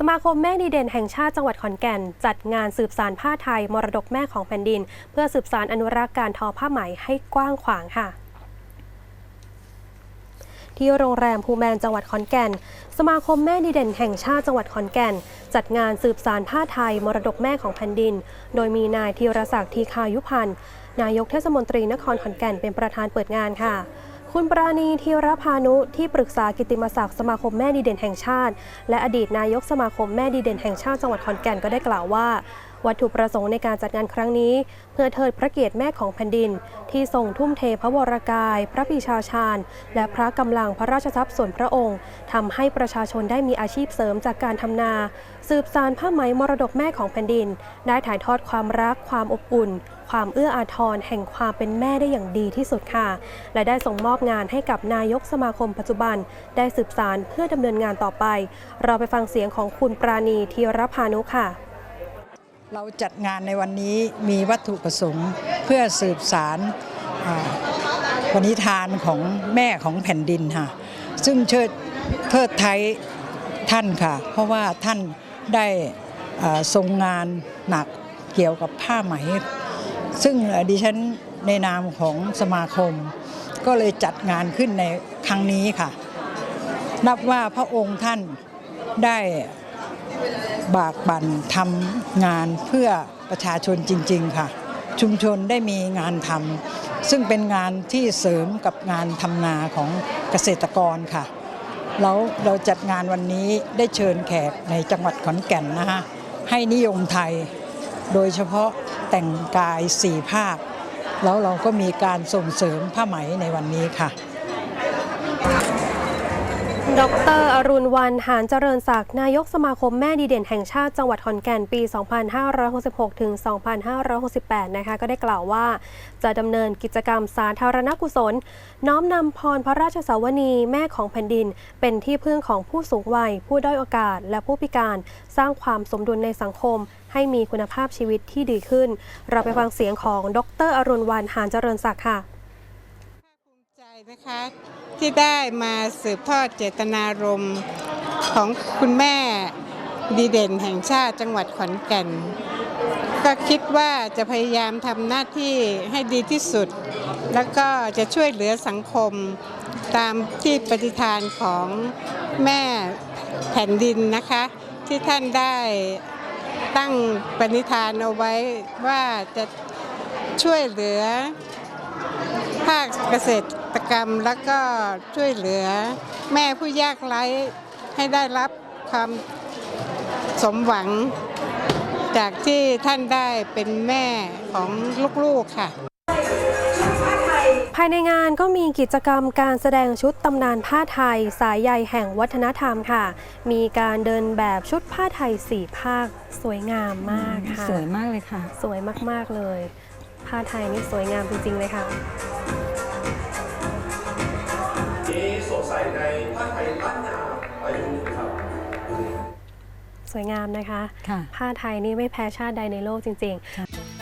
สมาคมแม่ดีเด่นแห่งชาติจังหวัดขอนแก่น จัดงานสืบสารผ้าไทย มรดกแม่ของแผ่นดิน เพื่อสืบสารอนุรักษ์การทอผ้าไหมให้กว้างขวางค่ะที่โรงแรมภูแมนจังหวัดขอนแก่น สมาคมแม่ดีเด่นแห่งชาติจังหวัดขอนแก่น จัดงานสืบสารผ้าไทย มรดกแม่ของแผ่นดิน โดยมีนายธีรศักดิ์ทีคายุพันธ์นายกเทศมนตรีนครขอนแก่นเป็นประธานเปิดงานค่ะ คุณปราณีธีรพานุที่ปรึกษากิติมศักดิ์สมาคมแม่ดีเด่นแห่งชาติ และอดีตนายกสมาคมแม่ดีเด่นแห่งชาติจังหวัดขอนแก่นก็ได้กล่าวว่า วัตถุประสงค์ในการจัดงานครั้งนี้ เพื่อเทิดพระเกียรติแม่ของแผ่นดิน ที่ทรงทุ่มเทพระวรากาย พระปีชาชาญ และพระกำลังพระราชทรัพย์ส่วนพระองค์ทำให้ประชาชนได้มีอาชีพเสริมจากการทำนา สืบสานผ้าไหมมรดกแม่ของแผ่นดิน ได้ถ่ายทอดความรักความอบอุ่น ความเอื้ออาทรแห่งความเป็นแม่ได้อย่างดีที่สุดค่ะ และได้ส่งมอบงานให้กับนายกสมาคมปัจจุบัน ได้สืบสารเพื่อดำเนินงานต่อไป เราไปฟังเสียงของคุณปราณีธีรพานุค่ะ เราจัดงานในวันนี้มีวัตถุประสงค์เพื่อสืบสารอ่าปณิธานของแม่ของแผ่นดินค่ะ ซึ่งเชิดเทิดไทยท่านค่ะ เพราะว่าท่านได้ทรงงานหนักเกี่ยวกับผ้าไหม ซึ่งดิฉันในนามของสมาคม ก็เลยจัดงานขึ้นในครั้งนี้ค่ะ นับว่าพระองค์ท่านได้บากบั่นทำงานเพื่อประชาชนจริง ๆ ค่ะ ชุมชนได้มีงานทำซึ่งเป็นงานที่เสริมกับงานทำนาของเกษตรกรค่ะ แล้วเราจัดงานวันนี้ได้เชิญแขกในจังหวัดขอนแก่นนะคะให้นิยมไทย โดยเฉพาะแต่งกายสี่ภาค แล้วเราก็มีการส่งเสริมผ้าไหมในวันนี้ค่ะ ดรอรุณวันหานเจริญศักดิ์นายกสมาคมแม่ดีเด่นแห่งชาติจังหวัดขอนแก่นปี 2566 ถึง 2568 นะคะ ก็ได้กล่าวว่า จะดำเนินกิจกรรมสาธารณกุศล น้อมนำพรพระราชสาวนีแม่ของแผ่นดิน เป็นที่พึ่งของผู้สูงวัย ผู้ด้อยโอกาส และผู้พิการ สร้างความสมดุลในสังคม ให้มีคุณภาพชีวิตที่ดีขึ้น เราไปฟังเสียงของดรอรุณวันหานเจริญศักดิ์ค่ะ นะคะที่ได้มาสืบทอดเจตนารมณ์ของคุณแม่ดีเด่นแห่งชาติจังหวัดขอนแก่น ก็คิดว่าจะพยายามทำหน้าที่ให้ดีที่สุด แล้วก็จะช่วยเหลือสังคมตามที่ปฏิฐานของแม่แผ่นดินนะคะ ที่ท่านได้ตั้งปณิธานเอาไว้ว่าจะช่วยเหลือภาคเกษตร กรรมแล้วก็ช่วยเหลือแม่ผู้ยากไร้ให้ได้รับความสมหวัง จากที่ท่านได้เป็นแม่ของลูกๆค่ะภายในงานก็มีกิจกรรมการแสดงชุดตำนานผ้าไทย สายใยแห่งวัฒนธรรมค่ะ มีการเดินแบบชุดผ้าไทยสี่ภาคสวยงามมากค่ะ สวยมากเลยค่ะ สวยมากๆเลย ผ้าไทยนี่สวยงามจริงๆเลยค่ะ ใส่ในผ้าไทยล้านนาประยุกต์ครับสวยงามนะคะค่ะผ้าไทยนี่ไม่แพ้ชาติใดในโลกจริง ๆ